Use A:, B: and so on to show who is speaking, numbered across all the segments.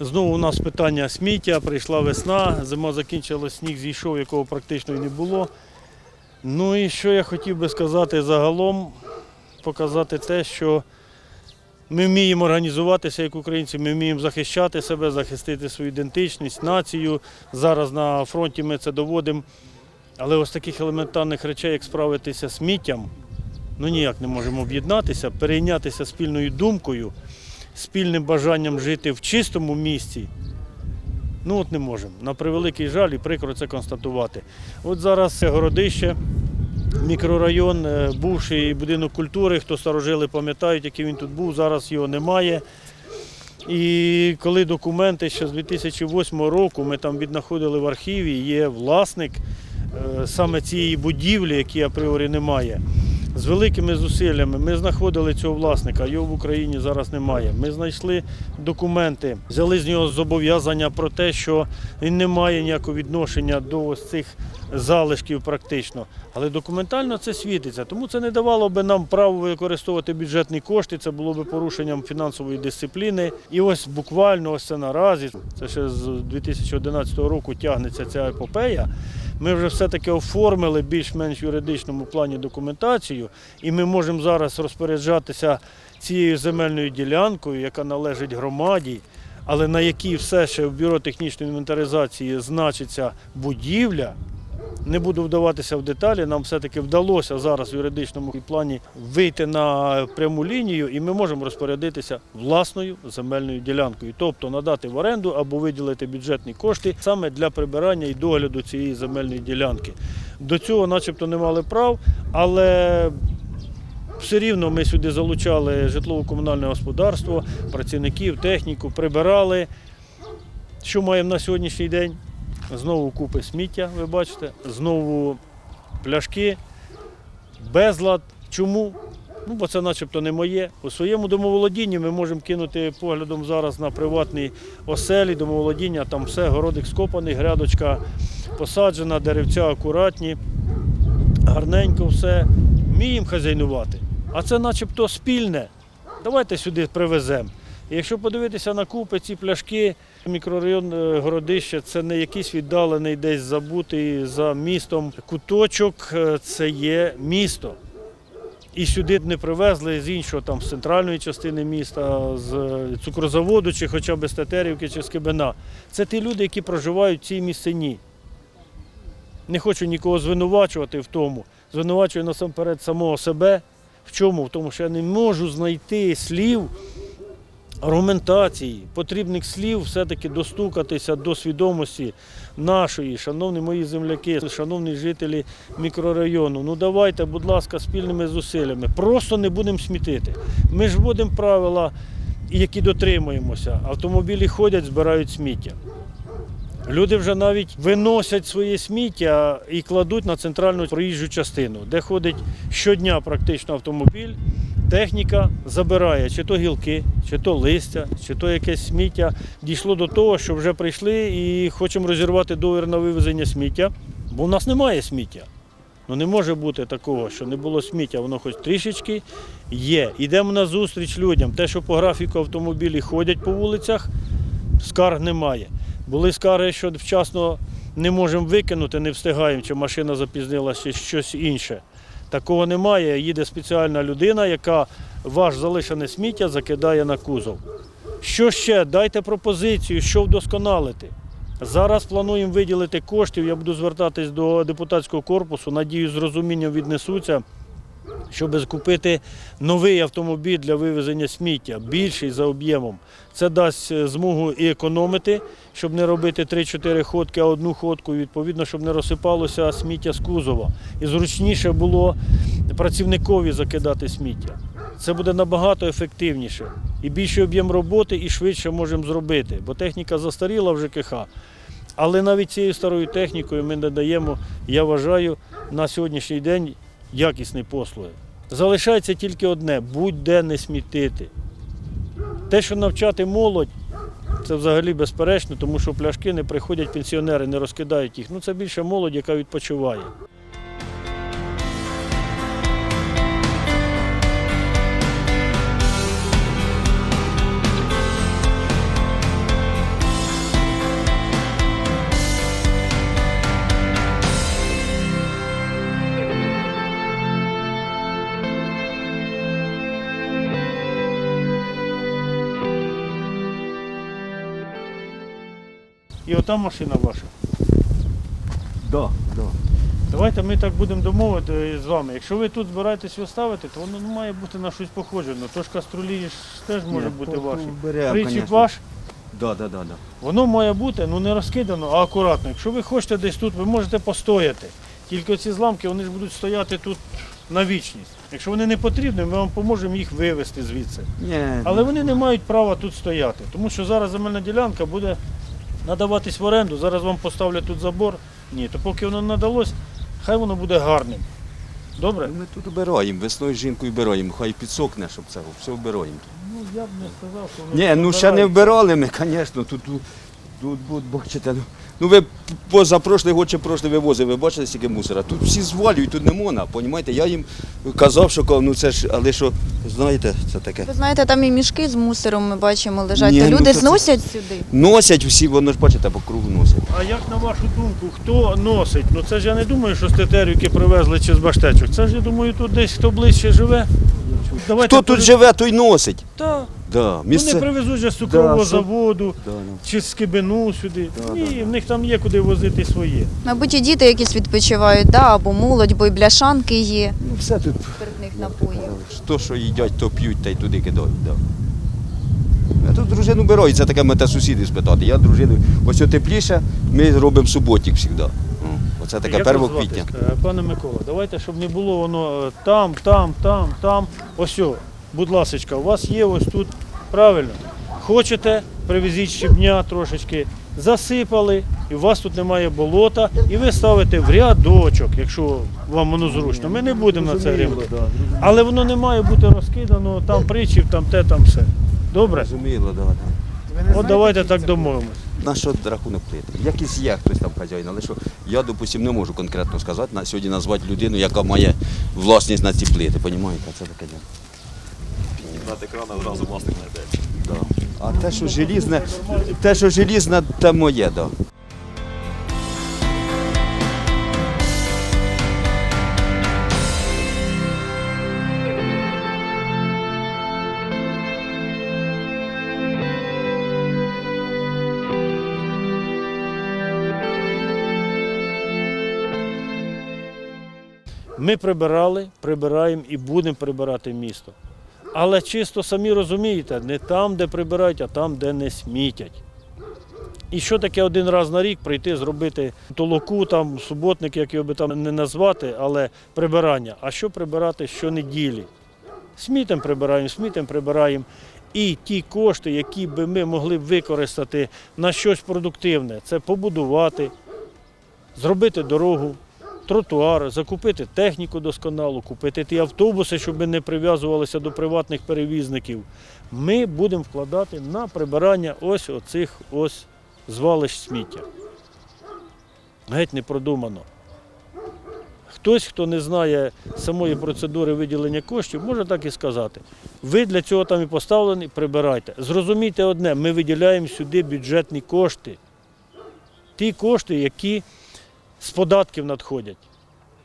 A: Знову у нас питання сміття, прийшла весна, зима закінчилась, сніг зійшов, якого практично і не було. Ну і що я хотів би сказати загалом, показати те, що ми вміємо організуватися як українці, ми вміємо захищати себе, захистити свою ідентичність, націю. Зараз на фронті ми це доводимо. Але ось таких елементарних речей, як справитися з сміттям, ну ніяк не можемо об'єднатися, перейнятися спільною думкою, спільним бажанням жити в чистому місці. Ну от не можемо. На превеликий жаль і прикро це констатувати. От зараз це городище, мікрорайон, е, бувший будинок культури, хто старожили, пам'ятають, який він тут був, зараз його немає. І коли документи ще з 2008 року ми там віднаходили в архіві, є власник е, саме цієї будівлі, якої апріорі немає. З великими зусиллями ми знаходили цього власника, його в Україні зараз немає. Ми знайшли документи, взяли з нього зобов'язання про те, що він не має ніякого відношення до ось цих залишків практично. Але документально це світиться. Тому це не давало би нам право використовувати бюджетні кошти, це було би порушенням фінансової дисципліни. І ось буквально ось це наразі, це ще з 2011 року тягнеться ця епопея. Ми вже все-таки оформили більш-менш юридичному плані документацію, і ми можемо зараз розпоряджатися цією земельною ділянкою, яка належить громаді, але на якій все ще в бюро технічної інвентаризації значиться будівля. Не буду вдаватися в деталі. Нам все-таки вдалося зараз в юридичному плані вийти на пряму лінію, і ми можемо розпорядитися власною земельною ділянкою, тобто надати в оренду або виділити бюджетні кошти саме для прибирання і догляду цієї земельної ділянки. До цього, начебто, не мали прав, але все рівно ми сюди залучали житлово-комунальне господарство, працівників, техніку, прибирали. Що маємо на сьогоднішній день? Знову купи сміття, ви бачите, знову пляшки, безлад. Чому? Ну, бо це начебто не моє. У своєму домоволодінні ми можемо кинути поглядом зараз на приватні оселі, домоволодіння, там все, городик скопаний, грядочка посаджена, деревця акуратні, гарненько все. Вміємо хазяйнувати. А це начебто спільне. Давайте сюди привеземо. Якщо подивитися на купи, ці пляшки, мікрорайон е, Городище це не якийсь віддалений десь забутий за містом куточок, е, це є місто. І сюди не привезли з іншого, там, з центральної частини міста, з е, цукрозаводу, чи хоча б з Тетерівки, чи з Кибина. Це ті люди, які проживають в цій місцині. Не хочу нікого звинувачувати в тому. Звинувачую насамперед самого себе. В чому? В тому, що я не можу знайти слів, аргументації, потрібних слів все-таки достукатися до свідомості нашої, шановні мої земляки, шановні жителі мікрорайону. Ну давайте, будь ласка, спільними зусиллями. Просто не будемо смітити. Ми ж вводимо правила, які дотримуємося. Автомобілі ходять, збирають сміття. Люди вже навіть виносять своє сміття і кладуть на центральну проїжджу частину, де ходить щодня практично автомобіль. Техніка забирає чи то гілки, чи то листя, чи то якесь сміття. Дійшло до того, що вже прийшли і хочемо розірвати договір на вивезення сміття, бо в нас немає сміття. Ну не може бути такого, що не було сміття, воно хоч трішечки є. Йдемо на зустріч людям. Те, що по графіку автомобілі ходять по вулицях, скарг немає. Були скарги, що вчасно не можемо викинути, не встигаємо, чи машина запізнилася, чи щось інше. Такого немає. Їде спеціальна людина, яка ваш залишене сміття закидає на кузов. Що ще? Дайте пропозицію, що вдосконалити. Зараз плануємо виділити коштів. Я буду звертатись до депутатського корпусу. Надію, з розумінням віднесуться, щоб закупити новий автомобіль для вивезення сміття, більший за об'ємом. Це дасть е, змогу і економити, щоб не робити 3-4 ходки, а одну ходку, відповідно, щоб не розсипалося сміття з кузова. І зручніше було працівникові закидати сміття. Це буде набагато ефективніше. І більший об'єм роботи, і швидше можемо зробити, бо техніка застаріла в ЖКХ. Але навіть цією старою технікою ми надаємо, я вважаю, на сьогоднішній день якісні послуги. Залишається тільки одне будь-де не смітити. Те, що навчати молодь, це взагалі безперечно, тому що пляшки не приходять пенсіонери, не розкидають їх. Ну це більше молодь, яка відпочиває. І ота машина ваша.
B: Да, да.
A: Давайте ми так будемо домовити з вами. Якщо ви тут збираєтесь його ставити, то воно має бути на щось похоже. Ну то ж каструлі ж теж може
B: Ні,
A: бути
B: то- то
A: ваші.
B: беремо,
A: Причіп
B: конечно.
A: ваш,
B: Да, да, да, да.
A: воно має бути ну не розкидано, а акуратно. Якщо ви хочете десь тут, ви можете постояти. Тільки ці зламки вони ж будуть стояти тут на вічність. Якщо вони не потрібні, ми вам поможемо їх вивезти звідси.
B: Ні,
A: Але вони не мають права тут стояти, тому що зараз земельна ділянка буде надаватись в оренду. Зараз вам поставлять тут забор. Ні, то поки воно надалось, хай воно буде гарним. Добре?
B: Ми тут обираємо, весною з жінкою обираємо, хай підсохне, щоб це все вбираємо.
A: Ну я б не сказав, що воно
B: Ні, ну ще не вбирали ми, звісно, тут, тут, тут, тут бачите, ну, ну ви позапрошлий год чи прошлий вивозили, ви бачили стільки мусора. Тут всі звалюють, тут не можна, понімаєте? Я їм казав, що ну це ж, але що, знаєте, це таке.
C: Ви знаєте, там і мішки з мусором ми бачимо лежать.
B: Ні,
C: то
B: ну,
C: люди
B: то це-
C: зносять сюди.
B: Носять всі, воно ж бачите, по кругу носять.
A: А як на вашу думку, хто носить? Ну це ж я не думаю, що з тетерівки привезли чи з баштечок. Це ж я думаю, тут десь хто ближче живе. Давайте
B: Хто тут
A: пере-
B: живе, той носить.
A: Та,
B: Да,
A: Вони привезуть же з цукрового
B: Да, що-
A: заводу
B: Да, ну.
A: чи з кибину сюди.
B: Да,
A: Ні,
B: да,
A: в них там є куди возити своє.
C: Мабуть, і діти якісь відпочивають, да, або молодь, бо й бляшанки є
B: Ну все тут.
C: спиртних напоїв.
B: То, що їдять, то п'ють, та й туди кидають. Да. А тут дружину беруть, це таке мете сусіди спитати. Я дружину, ось тепліше, ми робимо суботник завжди. Оце таке
A: Як
B: 1
A: вас звати?
B: квітня.
A: Е, Пане Микола, давайте, щоб не було воно е, там, там, там, там. Ось, о, будь ласочка, у вас є ось тут правильно. Хочете, привезіть щебня трошечки, засипали, і у вас тут немає болота, і ви ставите в рядочок, якщо вам воно зручно. Ми не будемо на це гримати. Але воно не має бути розкидано, там причіп, там те, там все. Добре?
B: Розуміло, да, да.
A: От давайте так домовимось.
B: На що рахунок плити? Якийсь є хтось там хазяїн, але що я, допустим, не можу конкретно сказати, на сьогодні назвати людину, яка має власність на ці плити. Понімаєте, це таке діло.
D: Над екраном одразу власник знайдеться.
B: Да. А те, що желізне, те, що желізне, те моє, да.
A: Ми прибирали, прибираємо і будемо прибирати місто. Але чисто самі розумієте, не там, де прибирають, а там, де не смітять. І що таке один раз на рік прийти, зробити толоку, там, суботник, як його би там не назвати, але прибирання. А що прибирати щонеділі? Смітом прибираємо, смітом прибираємо. І ті кошти, які би ми могли використати на щось продуктивне, це побудувати, зробити дорогу, тротуар, закупити техніку досконалу, купити ті автобуси, щоб не прив'язувалися до приватних перевізників. Ми будемо вкладати на прибирання ось оцих ось звалищ сміття. Геть не продумано. Хтось, хто не знає самої процедури виділення коштів, може так і сказати. Ви для цього там і поставлені, прибирайте. Зрозумійте одне, ми виділяємо сюди бюджетні кошти. Ті кошти, які з податків надходять.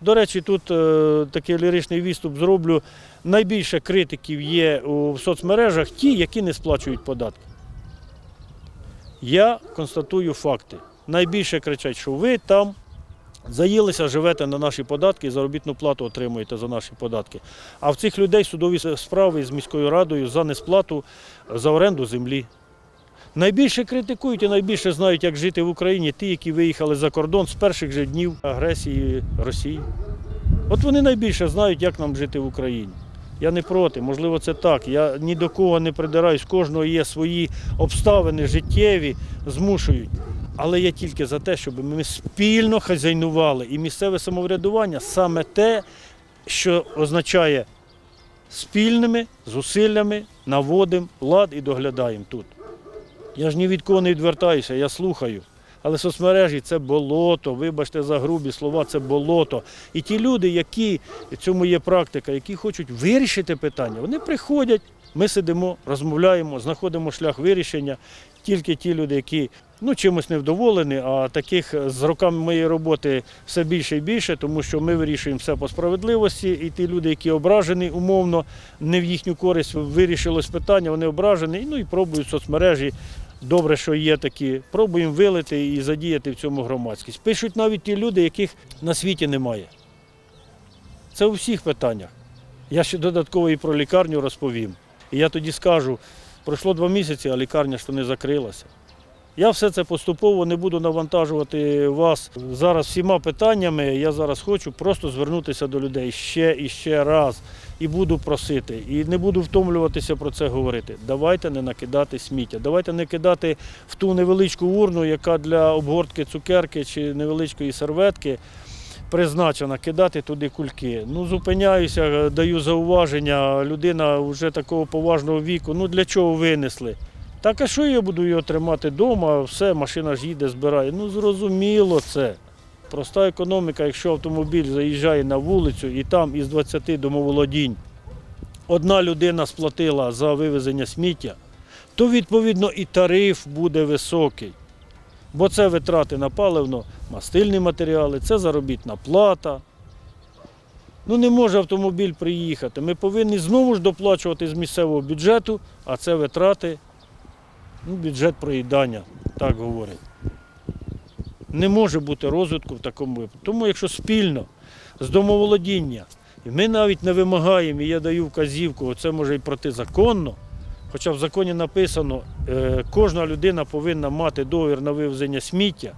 A: До речі, тут е, такий ліричний відступ зроблю. Найбільше критиків є в соцмережах ті, які не сплачують податки. Я констатую факти. Найбільше кричать, що ви там заїлися, живете на наші податки і заробітну плату отримуєте за наші податки. А в цих людей судові справи з міською радою за несплату за оренду землі. Найбільше критикують і найбільше знають, як жити в Україні ті, які виїхали за кордон з перших же днів агресії Росії. От вони найбільше знають, як нам жити в Україні. Я не проти, можливо, це так. Я ні до кого не придираюсь, кожного є свої обставини життєві, змушують. Але я тільки за те, щоб ми спільно хазяйнували. І місцеве самоврядування саме те, що означає спільними зусиллями наводимо лад і доглядаємо тут. Я ж ні від кого не відвертаюся, я слухаю. Але соцмережі це болото, вибачте за грубі слова, це болото. І ті люди, які в цьому є практика, які хочуть вирішити питання, вони приходять, ми сидимо, розмовляємо, знаходимо шлях вирішення. Тільки ті люди, які ну, чимось невдоволені, а таких з роками моєї роботи все більше і більше, тому що ми вирішуємо все по справедливості, і ті люди, які ображені умовно, не в їхню користь вирішилось питання, вони ображені, ну і пробують соцмережі Добре, що є такі. Пробуємо вилити і задіяти в цьому громадськість. Пишуть навіть ті люди, яких на світі немає. Це у всіх питаннях. Я ще додатково і про лікарню розповім. І я тоді скажу, пройшло два місяці, а лікарня то не закрилася. Я все це поступово не буду навантажувати вас зараз всіма питаннями. Я зараз хочу просто звернутися до людей ще і ще раз. І буду просити, і не буду втомлюватися про це говорити. Давайте не накидати сміття, давайте не кидати в ту невеличку урну, яка для обгортки цукерки чи невеличкої серветки призначена, кидати туди кульки. Ну, зупиняюся, даю зауваження. Людина вже такого поважного віку. Ну для чого винесли? Так а що я буду його тримати вдома? Все, машина ж їде, збирає. Ну зрозуміло це. Проста економіка, якщо автомобіль заїжджає на вулицю і там із 20 домоволодінь одна людина сплатила за вивезення сміття, то відповідно і тариф буде високий. Бо це витрати на паливно, мастильні матеріали, це заробітна плата. Ну не може автомобіль приїхати. Ми повинні знову ж доплачувати з місцевого бюджету, а це витрати, ну, бюджет проїдання, так говорять. Не може бути розвитку в такому випадку. Тому якщо спільно з домоволодіння, і ми навіть не вимагаємо, і я даю вказівку, це може і протизаконно, хоча в законі написано, е, кожна людина повинна мати договір на вивезення сміття.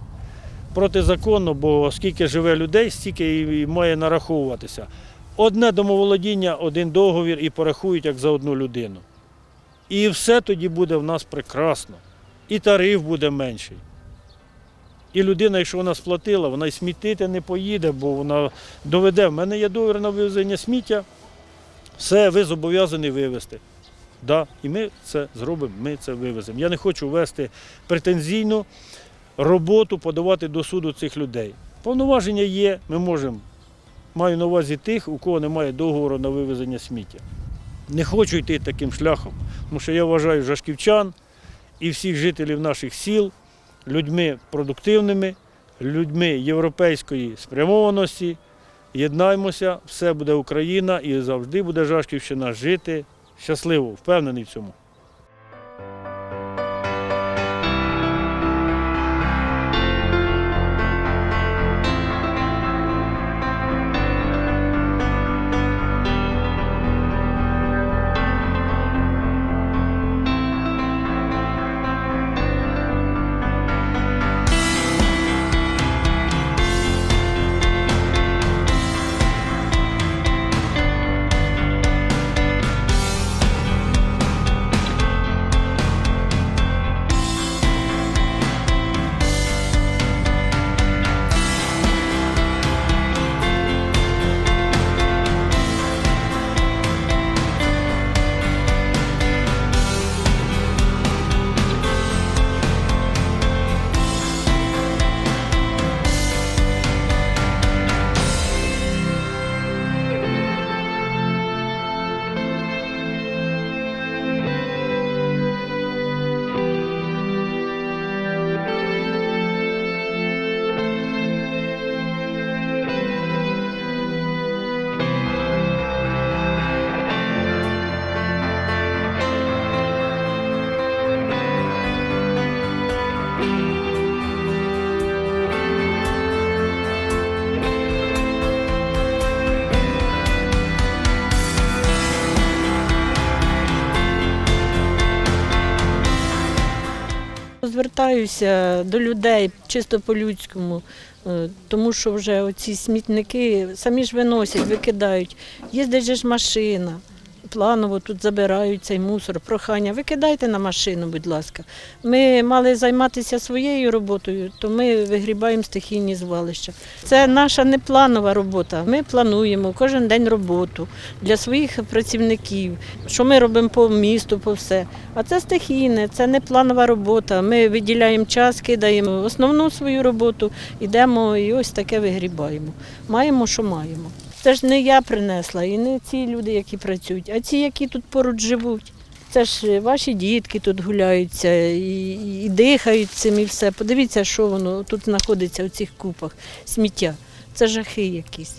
A: Протизаконно, бо скільки живе людей, стільки і має нараховуватися. Одне домоволодіння, один договір і порахують як за одну людину. І все тоді буде в нас прекрасно. І тариф буде менший. І людина, якщо вона сплатила, вона й смітити не поїде, бо вона доведе. В мене є договір на вивезення сміття, все, ви зобов'язані вивезти. Да, і ми це зробимо, ми це вивеземо. Я не хочу вести претензійну роботу, подавати до суду цих людей. Повноваження є, ми можемо. Маю на увазі тих, у кого немає договору на вивезення сміття. Не хочу йти таким шляхом, тому що я вважаю жашківчан і всіх жителів наших сіл людьми продуктивними, людьми європейської спрямованості. Єднаймося, все буде Україна і завжди буде Жашківщина жити щасливо, впевнений в цьому.
E: Звертаюся до людей чисто по-людському, е, тому що вже оці смітники самі ж виносять, викидають. Їздить же ж машина, планово тут забирають цей мусор, прохання. Викидайте на машину, будь ласка. Ми мали займатися своєю роботою, то ми вигрібаємо стихійні звалища. Це наша непланова робота. Ми плануємо кожен день роботу для своїх працівників, що ми робимо по місту, по все. А це стихійне, це не планова робота. Ми виділяємо час, кидаємо основну свою роботу, йдемо і ось таке вигрібаємо. Маємо, що маємо. Це ж не я принесла, і не ці люди, які працюють, а ці, які тут поруч живуть. Це ж ваші дітки тут гуляються і, і дихають цим, і все. Подивіться, що воно тут знаходиться у цих купах сміття. Це жахи якісь.